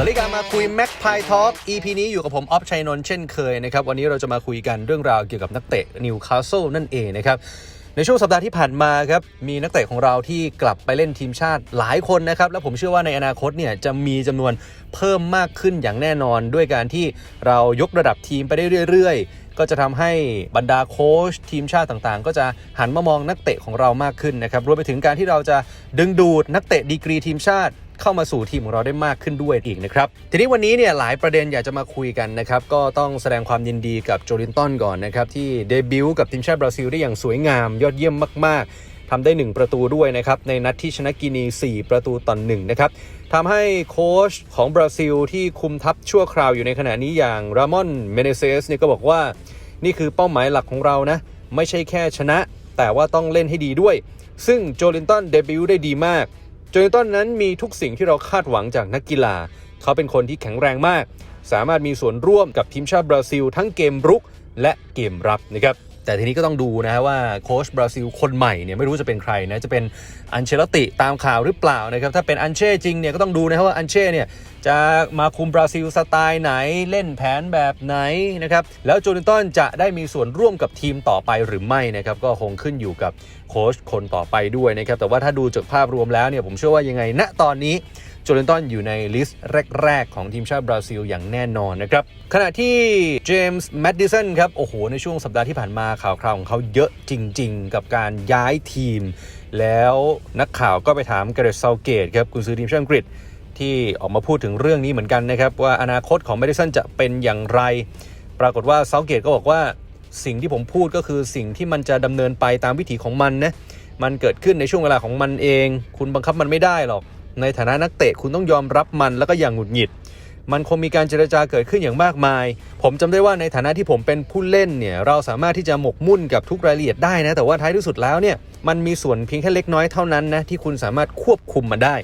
สวัสดีครับมาคุยแม็กพายทอ l EP นี้อยู่กับผม ออฟชัยนนท์เช่นเคยนะครับ วันนี้เราจะมาคุยกันเรื่องราวเกี่ยวกับนักเตะนิวคาสเซิลนั่นเองนะครับ ในช่วงสัปดาห์ที่ผ่านมาครับ มีนักเตะของเราที่กลับไปเล่นทีมชาติหลายคนนะครับ และผมเชื่อว่าในอนาคตเนี่ยจะมีจำนวนเพิ่มมากขึ้นอย่างแน่นอน ด้วยการที่เรายกระดับทีมไปได้เรื่อยๆ ก็จะทำให้บรรดาโค้ชทีมชาติต่างๆ ก็จะหันมามองนักเตะของเรามากขึ้นนะครับรวมไปถึงการที่เราจะดึงดูดนักเตะดีกรีทีมชาติ เข้ามาสู่ทีมของเราได้มากขึ้นด้วยอีกนะครับ ทีนี้วันนี้เนี่ยหลายประเด็นอยากจะมาคุยกันนะครับก็ต้องแสดงความยินดีกับโจลินตันก่อนนะครับที่เดบิวต์กับทีมชาติบราซิลได้อย่างสวยงาม ยอดเยี่ยมมาก ๆทำได้ 1 ประตูด้วยนะครับ ในนัดที่ชนะกินี 4 ประตูต่อหนึ่งนะครับทำให้โค้ชของบราซิลที่คุมทัพชั่วคราวอยู่ในขณะนี้อย่างรามอนเมเนเซสเนี่ยก็บอกว่า นี่คือเป้าหมายหลักของเรานะ ไม่ใช่แค่ชนะ แต่ว่าต้องเล่นให้ดีด้วย ซึ่งโจลินตันเดบิวต์ได้ดีมาก จนตันนั้นมีทุกสิ่งที่เราคาดหวังจากนักกีฬา เขาเป็นคนที่แข็งแรงมาก สามารถมีส่วนร่วมกับทีมชาติบราซิล ทั้งเกมรุกและเกมรับนะครับแต่ทีนี้ก็ต้องดูนะฮะว่าโค้ชบราซิลคนใหม่เนี่ยไม่รู้จะเป็นใครนะจะเป็นอันเชลติตามข่าวหรือเปล่านะครับถ้าเป็นอันเช่จริงเนี่ยก็ต้องดูนะฮะว่าอันเช่เนี่ย จะมาคุมบราซิลสไตล์ไหนเล่นแผนแบบไหนนะครับแล้วโจลินตันจะได้มีส่วนร่วมกับทีมต่อไปหรือไม่นะครับก็คงขึ้นอยู่กับโค้ชคนต่อไปด้วยนะครับแต่ว่าถ้าดูจากภาพรวมแล้วเนี่ยผมเชื่อว่ายังไงณตอนนี้โจลินตันอยู่ในลิสต์แรก ๆ ของทีมชาติบราซิลอย่างแน่นอนนะครับขณะที่เจมส์แมดดิสันครับโอ้โห ในช่วงสัปดาห์ที่ผ่านมาข่าวคราวของเขาเยอะจริง ๆ กับการย้ายทีม แล้วนักข่าวก็ไปถามเกเรตเซาเกตครับกุนซือทีมชาติอังกฤษ ที่ออกมาพูดถึงเรื่องนี้เหมือนกันนะครับ ว่าอนาคตของแมดิสันจะเป็นอย่างไร ปรากฏว่าเซาเกตก็บอกว่าสิ่งที่ผมพูดก็คือสิ่งที่มันจะดำเนินไปตามวิถีของมันนะมันเกิดขึ้นในช่วงเวลาของมันเอง คุณบังคับมันไม่ได้หรอก ในฐานะนักเตะคุณต้องยอมรับมันแล้วก็อย่างหงุดหงิด มันคงมีการเจรจาเกิดขึ้นอย่างมากมาย ผมจำได้ว่าในฐานะที่ผมเป็นผู้เล่นเนี่ยเราสามารถที่จะหมกมุ่นกับทุกรายละเอียดได้นะแต่ว่าท้ายที่สุดแล้วเนี่ยมันมีส่วนเพียงแค่เล็กน้อยเท่านั้นนะที่คุณสามารถควบคุมมันได้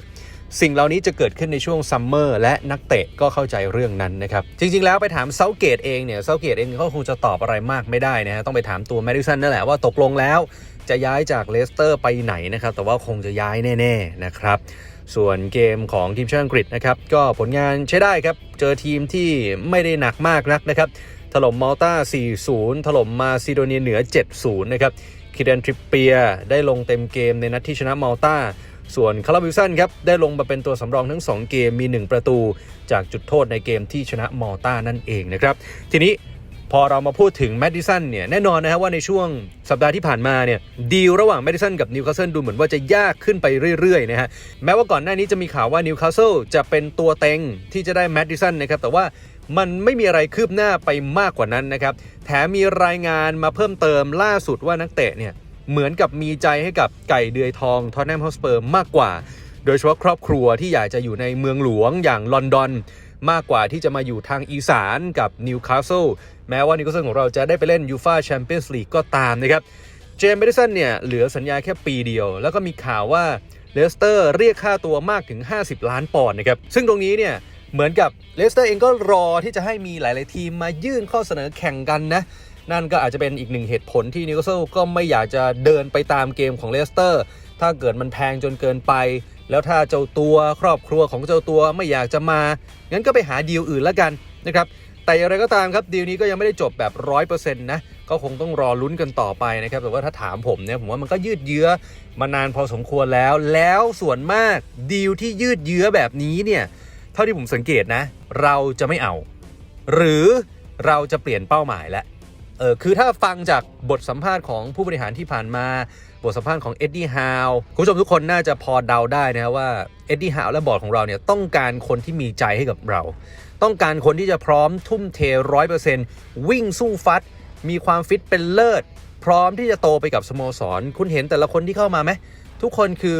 สิ่งเหล่านี้จะเกิดขึ้นในช่วงซัมเมอร์และนักเตะก็เข้าใจเรื่องนั้นนะครับ จริง ๆ แล้วไปถามเซาเกตเองเนี่ยเซาเกตเองเขาคงจะตอบอะไรมากไม่ได้นะฮะต้องไปถามตัวแมดิสันนั่นแหละว่าตกลงแล้ว จะย้ายจากเลสเตอร์ไปไหนนะครับ แต่ว่าคงจะย้ายแน่ ๆ นะครับ ส่วนเกมของทีมชาติอังกฤษนะครับ ก็ผลงานใช้ได้ครับ เจอทีมที่ไม่ได้หนักมากนักนะครับถล่มมอลตา4-0 ถล่มมาซิโดเนียเหนือ 7-0 นะครับคิเดนทริปเปียได้ลงเต็มเกมในนัดที่ชนะมอลตา ส่วนคาร์ลวิลสันครับได้ลงมาเป็นตัวสำรองทั้ง 2 เกมมี 1 ประตู จากจุดโทษในเกมที่ชนะมอลตานั่นเองนะครับ ทีนี้พอเรามาพูดถึงแมดดิสันเนี่ยแน่นอนนะครับว่าในช่วงสัปดาห์ที่ผ่านมาเนี่ยดีลระหว่างแมดดิสันกับนิวคาสเซิลดูเหมือนว่าจะยากขึ้นไปเรื่อยๆนะฮะแม้ว่าก่อนหน้านี้จะมีข่าวว่านิวคาสเซิลจะเป็นตัวเต็งที่จะได้แมดดิสันนะครับแต่ว่ามันไม่มีอะไรคืบหน้าไปมากกว่านั้นนะครับแถมมีรายงานมาเพิ่มเติมล่าสุดว่านักเตะเนี่ย เหมือนกับมีใจให้กับไก่เดือยทองทอตแนมฮอสเปอร์มากกว่า โดยเฉพาะครอบครัวที่อยากจะอยู่ในเมืองหลวงอย่างลอนดอนมากกว่าที่จะมาอยู่ทางอีสานกับนิวคาสเซิลแม้ว่านิวคาสเซิลของเราจะได้ไปเล่นยูฟาแชมเปี้ยนส์ลีกก็ตามนะครับเจมส์เมดิสันเนี่ยเหลือสัญญาแค่ปีเดียว แล้วก็มีข่าวว่าเลสเตอร์เรียกค่าตัวมากถึง 50 ล้านปอนด์นะครับซึ่งตรงนี้เนี่ยเหมือนกับเลสเตอร์เองก็รอที่จะให้มีหลาย ๆ ทีมมายื่นข้อเสนอแข่งกันนะ นั่นก็อาจจะเป็นอีกหนึ่งเหตุผลที่นิวคาสเซิลก็ไม่อยากจะเดินไปตามเกมของเลสเตอร์ ถ้าเกิดมันแพงจนเกินไป แล้วถ้าเจ้าตัวครอบครัวของเจ้าตัวไม่อยากจะมา งั้นก็ไปหาดีลอื่นแล้วกันนะครับแต่อย่างไรก็ตามครับดีลนี้ก็ยังไม่ได้จบแบบร้อยเปอร์เซ็นต์นะก็คงต้องรอลุ้นกันต่อไปนะครับแต่ว่าถ้าถามผมเนี่ยผมว่ามันก็ยืดเยื้อมานานพอสมควรแล้ว แล้วส่วนมากดีลที่ยืดเยื้อแบบนี้เนี่ยเท่าที่ผมสังเกตนะ เราจะไม่เอา หรือเราจะเปลี่ยนเป้าหมายแล้ว เออคือถ้าฟังจากบทสัมภาษณ์ของผู้บริหารที่ผ่านมา บทสัมภาษณ์ของเอ็ดดี้ฮาวคุณผู้ชมทุกคนน่าจะพอเดาได้นะครับว่าเอ็ดดี้ฮาวและบอร์ดของเราเนี่ยต้องการคนที่มีใจให้กับเรา ต้องการคนที่จะพร้อมทุ่มเทร้อยเปอร์เซ็นต์วิ่งสู้ฟัด มีความฟิตเป็นเลิศ พร้อมที่จะโตไปกับสโมสร คุณเห็นแต่ละคนที่เข้ามาไหมทุกคนคือ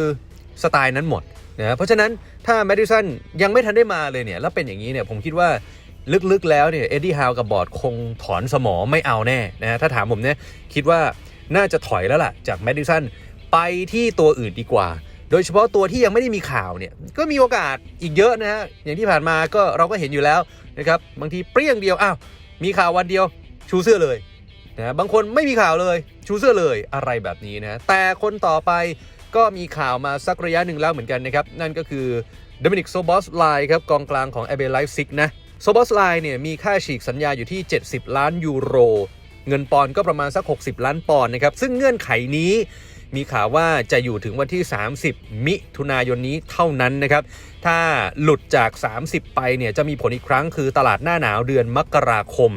สไตล์นั้นหมดนะเพราะฉะนั้นถ้าแมดิสันยังไม่ทันได้มาเลยเนี่ยแล้วเป็นอย่างนี้เนี่ยผมคิดว่า ลึกๆแล้วเนี่ยเอ็ดดี้ฮาวกับบอร์ดคงถอนสมอไม่เอาแน่นะฮะถ้าถามผมเนี่ยคิดว่าน่าจะถอยแล้วล่ะ จากแมดดิสันไปที่ตัวอื่นดีกว่า โดยเฉพาะตัวที่ยังไม่ได้มีข่าวเนี่ยก็มีโอกาสอีกเยอะนะฮะอย่างที่ผ่านมาก็เราก็เห็นอยู่แล้วนะครับบางทีเปรี้ยงเดียวอ้าวมีข่าววันเดียวชูเสื้อเลยนะบางคนไม่มีข่าวเลยชูเสื้อเลยอะไรแบบนี้นะแต่คนต่อไปก็มีข่าวมาสักระยะหนึ่งแล้วเหมือนกันนะครับ นั่นก็คือโดมินิกโซบอสไลครับกองกลางของเอเบไลฟ์ซิกนะ โซบอสไลเนี่ยมีค่าฉีกสัญญาอยู่ที่ 70 ล้านยูโร เงินปอนด์ก็ประมาณสัก 60 ล้านปอนด์นะครับ ซึ่งเงื่อนไขนี้มีข่าวว่าจะอยู่ถึงวันที่ 30 มิถุนายนนี้เท่านั้นนะครับ ถ้าหลุดจาก 30 ไปเนี่ยจะมีผลอีกครั้งคือตลาดหน้าหนาวเดือนมกราคม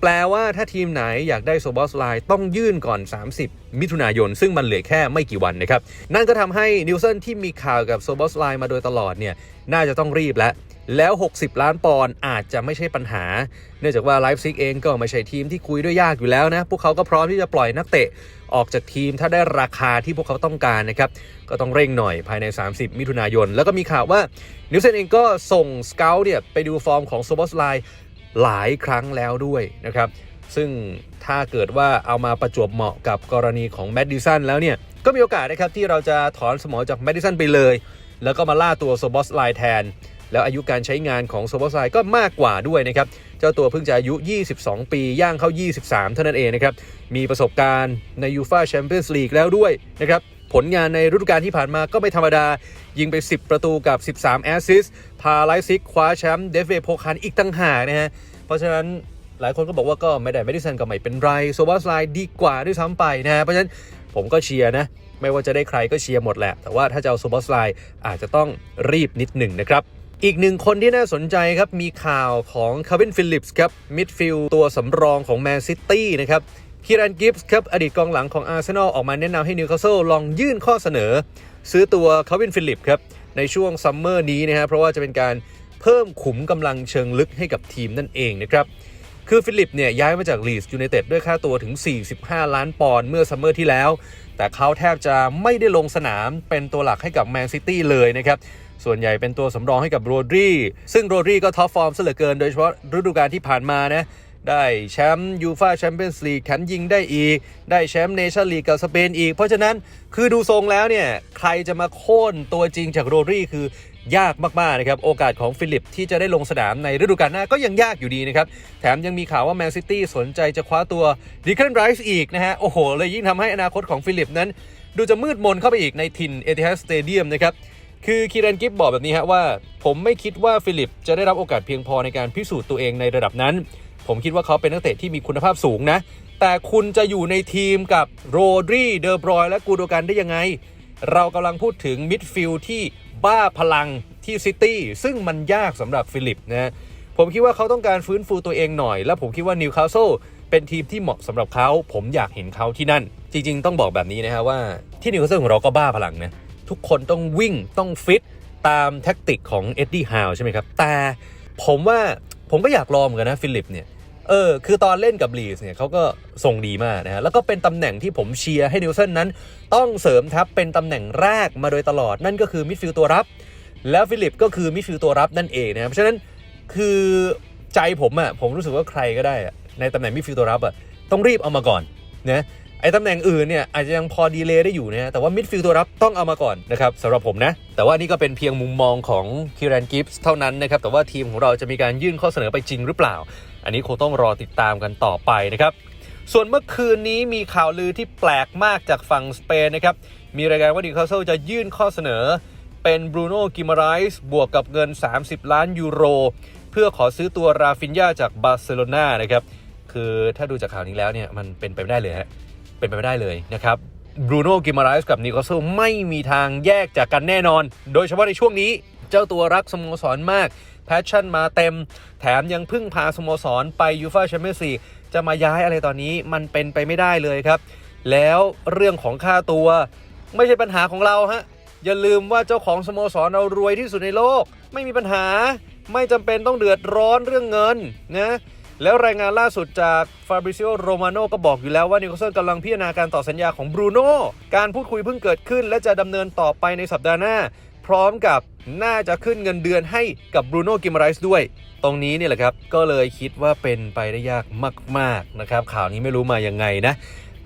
แปลว่าถ้าทีมไหนอยากได้โซบอสไลน์ต้องยื่นก่อน 30 มิถุนายน ซึ่งมันเหลือแค่ไม่กี่วันนะครับ นั่นก็ทำให้นิวเซนที่มีข่าวกับโซบอสไลน์มาโดยตลอดเนี่ยน่าจะต้องรีบแล้ว แล้ว 60 ล้านปอนด์อาจจะไม่ใช่ปัญหา เนื่องจากว่าไลฟ์ซิกเองก็ไม่ใช่ทีมที่คุยด้วยยากอยู่แล้วนะ พวกเขาก็พร้อมที่จะปล่อยนักเตะออกจากทีมถ้าได้ราคาที่พวกเขาต้องการนะครับ ก็ต้องเร่งหน่อยภายใน 30 มิถุนายน แล้วก็มีข่าวว่านิวเซนเองก็ส่งสเกลเนี่ยไปดูฟอร์มของโซบอสไล์หลายครั้งแล้วด้วยนะครับ ซึ่งถ้าเกิดว่าเอามาประจวบเหมาะกับกรณีของแมดดิสันแล้วเนี่ยก็มีโอกาสนะครับที่เราจะถอนสมอจากแมดดิสันไปเลย แล้วก็มาล่าตัวโซบอสไล์แทน แล้วอายุการใช้งานของโซบอสไลน์ก็มากกว่าด้วยนะครับ เจ้าตัวเพิ่งจะอายุ 22 ปีย่างเข้า 23 เท่านั้นเองนะครับ มีประสบการณ์ในยูฟาแชมเปี้ยนส์ลีกแล้วด้วยนะครับผลงานในฤดูกาลที่ผ่านมาก็ไม่ธรรมดา ยิงไป 10 ประตูกับ 13 แอสซิสพาไลฟ์ซิกคว้าแชมป์เดฟเวโพคันอีกตั้งหากนะฮะ เพราะฉะนั้นหลายคนก็บอกว่าก็ไม่ได้ไม่ได้ซันก็ไม่เป็นไรโซบอสไลน์ดีกว่าด้วยซ้ำไปนะฮะ เพราะฉะนั้นผมก็เชียร์นะ ไม่ว่าจะได้ใครก็เชียร์หมดแหละ แต่ว่าถ้าจะเอาโซบอสไลน์อาจจะต้องรีบนิดหนึ่งนะครับ อีกหนึ่งคนที่น่าสนใจครับ มีข่าวของคาร์วินฟิลลิปส์ครับ มิดฟิลด์ตัวสำรองของแมนซิตี้นะครับคีรันกิฟส์ครับ อดีตกองหลังของอาร์เซนอลออกมาแนะนำให้นิวคาสเซิลลองยื่นข้อเสนอ ซื้อตัวคาร์วินฟิลลิปส์ครับ ในช่วงซัมเมอร์นี้นะฮะเพราะว่าจะเป็นการเพิ่มขุมกำลังเชิงลึกให้กับทีมนั่นเองนะครับคือฟิลิปเนี่ยย้ายมาจากลีสยูไนเต็ดด้วยค่าตัวถึง 45 ล้านปอนด์เมื่อซัมเมอร์ที่แล้ว แต่เขาแทบจะไม่ได้ลงสนามเป็นตัวหลักให้กับแมนซิตี้เลยนะครับ ส่วนใหญ่เป็นตัวสำรองให้กับโรดรีซึ่งโรดรีก็ท็อปฟอร์มซะเหลือเกิน โดยเฉพาะฤดูกาลที่ผ่านมานะได้แชมป์ยูฟาแชมเปี้ยนส์ลีกแขนยิงได้อีก ได้แชมป์เนชั่นลีกกับสเปนอีก เพราะฉะนั้นคือดูทรงแล้วเนี่ย ใครจะมาโค่นตัวจริงจากโรดรีคือยากมากๆนะครับ โอกาสของฟิลิปที่จะได้ลงสนามในฤดูกาลหน้าก็ยังยากอยู่ดีนะครับ แถมยังมีข่าวว่าแมนซิตี้สนใจจะคว้าตัวดิคันไรส์อีกนะฮะ โอ้โห เลยยิ่งทำให้อนาคตของฟิลิปนั้น ดูจะมืดมนเข้าไปอีกในถิ่นเอติฮัดสเตเดียมนะครับ คือคีรันกิฟบอกแบบนี้ฮะว่า ผมไม่คิดว่าฟิลิปจะได้รับโอกาสเพียงพอในการพิสูจน์ตัวเองในระดับนั้น ผมคิดว่าเขาเป็นนักเตะที่มีคุณภาพสูงนะ แต่คุณจะอยู่ในทีมกับโรดรีเดอร์บรอยและกูโดกันได้ยังไง เรากำลังพูดถึงมิดฟิลด์ที่บ้าพลังที่ซิตี้ซึ่งมันยากสำหรับฟิลิปนะผมคิดว่าเขาต้องการฟื้นฟูตัวเองหน่อย และผมคิดว่านิวคาสเซิลเป็นทีมที่เหมาะสำหรับเขา ผมอยากเห็นเขาที่นั่น จริง ๆ ต้องบอกแบบนี้นะฮะว่าที่นิวคาสเซิลของเราก็บ้าพลังนะ ทุกคนต้องวิ่งต้องฟิตตามแท็กติกของเอ็ดดี้ฮาวใช่ไหมครับ แต่ผมว่าผมก็อยากลองเหมือนกันนะฟิลิปเนี่ยเออคือตอนเล่นกับลีสเนี่ยเขาก็ส่งดีมากนะฮะแล้วก็เป็นตำแหน่งที่ผมเชียร์ให้นิวเซนนั้น ต้องเสริมทัพเป็นตำแหน่งแรกมาโดยตลอดนั่นก็คือมิดฟิลด์ตัวรับ แล้วฟิลิปก็คือมิดฟิลด์ตัวรับนั่นเองนะครับเพราะฉะนั้นคือใจผมอะ่ะผมรู้สึกว่าใครก็ได้อะในตำแหน่งมิดฟิลด์ตัวรับอะ่ะต้องรีบเอามาก่อนนะ ไอ้ตำแหน่งอื่นเนี่ยอาจจะยังพอดีเลย์ได้อยู่นะฮะแต่ว่ามิดฟิลด์ตัวรับต้องเอามาก่อนนะครับสำหรับผมนะ แต่ว่านี่ก็เป็นเพียงมุมมองของคิรันกิฟส์เท่านั้นนะครับ แต่ว่าทีมของเราจะมีการยื่นข้อเสนอไปจริงหรือเปล่า อันนี้คงต้องรอติดตามกันต่อไปนะครับส่วนเมื่อคืนนี้มีข่าวลือที่แปลกมากจากฝั่งสเปนนะครับ มีรายงานว่าดิคาสเซลจะยื่นข้อเสนอ เป็นบรูโน่กิมาไรส์บวกกับเงิน 30 ล้านยูโร เพื่อขอซื้อตัวราฟินยาจากบาร์เซโลนานะครับ คือถ้าดูจากข่าวนี้แล้วเนี่ย มันเป็นไปไม่ได้เลยฮะ เป็นไปไม่ได้เลยนะครับบรูโน่กิมาไรส์กับนิโคลเซไม่มีทางแยกจากกันแน่นอน โดยเฉพาะในช่วงนี้เจ้าตัวรักสโมสรมาก แพชชั่นมาเต็ม แถมยังพึ่งพาสโมสรไปยูฟ่าแชมเปี้ยนส์ลีกจะมาย้ายอะไรตอนนี้มันเป็นไปไม่ได้เลยครับ แล้วเรื่องของค่าตัวไม่ใช่ปัญหาของเราฮะ อย่าลืมว่าเจ้าของสโมสรเรารวยที่สุดในโลก ไม่มีปัญหา ไม่จำเป็นต้องเดือดร้อนเรื่องเงินนะ แล้วรายงานล่าสุดจากฟาบริซิโอโรมาโนก็บอกอยู่แล้วว่านิโคลเซนกำลังพิจารณาการต่อสัญญาของบรูโน่การพูดคุยเพิ่งเกิดขึ้น และจะดำเนินต่อไปในสัปดาห์หน้า พร้อมกับน่าจะขึ้นเงินเดือนให้กับบรูโน่กิมไรส์ด้วย ตรงนี้เนี่ยแหละครับ ก็เลยคิดว่าเป็นไปได้ยากมาก ๆ นะครับ ข่าวนี้ไม่รู้มายังไงนะ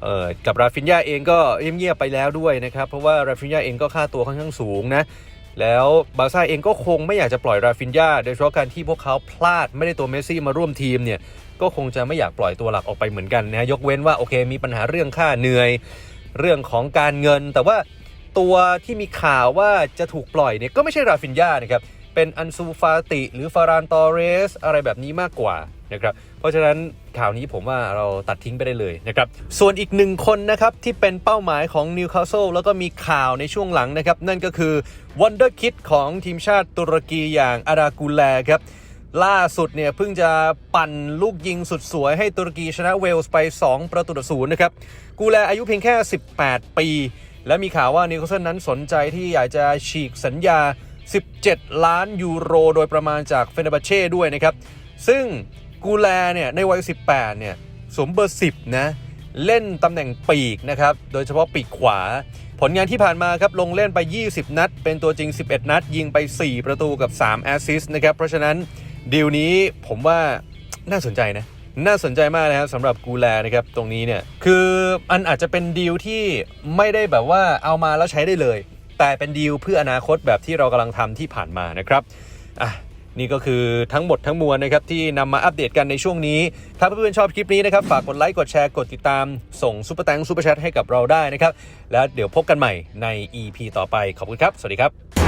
เออกับราฟินยาเองก็เงียบๆไปแล้วด้วยนะครับ เพราะว่าราฟินยาเองก็ค่าตัวค่อนข้างสูงนะ แล้วบาร์ซ่าเองก็คงไม่อยากจะปล่อยราฟินยาโดยเฉพาะการที่พวกเขาพลาดไม่ได้ตัวเมสซี่มาร่วมทีมเนี่ยก็คงจะไม่อยากปล่อยตัวหลักออกไปเหมือนกันนะยกเว้นว่าโอเคมีปัญหาเรื่องค่าเหนื่อย เรื่องของการเงิน แต่ว่าตัวที่มีข่าวว่าจะถูกปล่อยเนี่ยก็ไม่ใช่ราฟินยานะครับ เป็นอันซูฟาติ หรือฟารานตอเรส อะไรแบบนี้มากกว่านะครับ เพราะฉะนั้นข่าวนี้ผมว่าเราตัดทิ้งไปได้เลยนะครับ ส่วนอีกหนึ่งคนนะครับ ที่เป็นเป้าหมายของนิวคาสเซิลแล้วก็มีข่าวในช่วงหลังนะครับ นั่นก็คือวันเดอร์คิดของทีมชาติตุรกีอย่างอารากูแลครับล่าสุดเนี่ยเพิ่งจะปั่นลูกยิงสุดสวยให้ตุรกีชนะเวลส์ไป 2 ประตูต่อศูนย์นะครับ กูแลอายุเพียงแค่ 18 ปี และมีข่าวว่านิวคาสเซิลนั้นสนใจที่อยากจะฉีกสัญญา 17 ล้านยูโร โดยประมาณจากเฟเนบาเช่ด้วยนะครับ ซึ่งกูแลเนี่ยในวัย 18 เนี่ยสวมเบอร์ 10 นะ เล่นตำแหน่งปีกนะครับ โดยเฉพาะปีกขวา ผลงานที่ผ่านมาครับ ลงเล่นไป 20 นัด เป็นตัวจริง 11 นัด ยิงไป 4 ประตูกับ 3 แอสซิสต์นะครับ เพราะฉะนั้นดีลนี้ผมว่าน่าสนใจนะ น่าสนใจมากนะครับสำหรับกูแลนะครับ ตรงนี้เนี่ย คืออันอาจจะเป็นดีลที่ไม่ได้แบบว่าเอามาแล้วใช้ได้เลย แต่เป็นดีลเพื่ออนาคตแบบที่เรากำลังทำที่ผ่านมานะครับอะนี่ก็คือทั้งหมดทั้งมวลนะครับที่นำมาอัปเดตกันในช่วงนี้ ถ้าเพื่อนๆชอบคลิปนี้นะครับ ฝากกดไลค์กดแชร์กดติดตาม ส่งซุปเปอร์แตงซุปเปอร์แชทให้กับเราได้นะครับ แล้วเดี๋ยวพบกันใหม่ใน EP ต่อไปขอบคุณครับ สวัสดีครับ